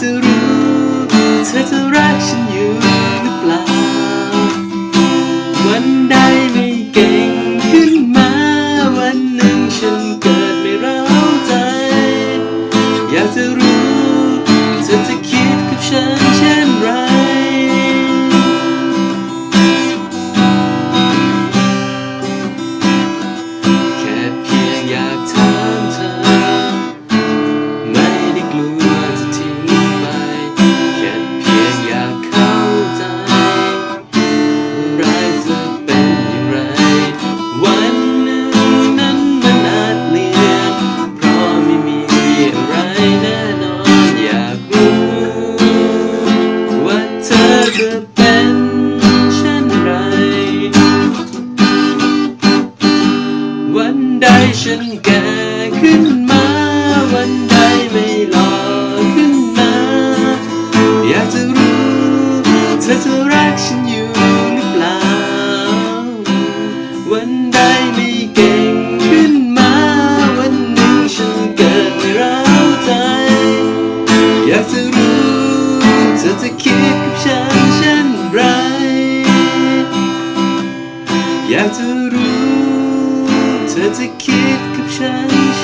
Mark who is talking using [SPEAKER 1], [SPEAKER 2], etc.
[SPEAKER 1] จะรู้ เธอจะรักฉันอยู่หรือเปล่า วันใดไม่เก่งขึ้นมา วันหนึ่งฉันเกิดไม่เร้าใจ อยากจะรู้ แก่ขึ้นมาวันใดไม่หล่อขึ้นมา อยากจะรู้เธอจะรักฉันอยู่หรือเปล่า วันใดไม่เก่งขึ้นมา วันหนึ่งฉันเกิดไม่ร้าวใจ อยากจะรู้เธอจะคิดกับฉันเช่นไร อยากจะรู้ เธอจะคิด 真。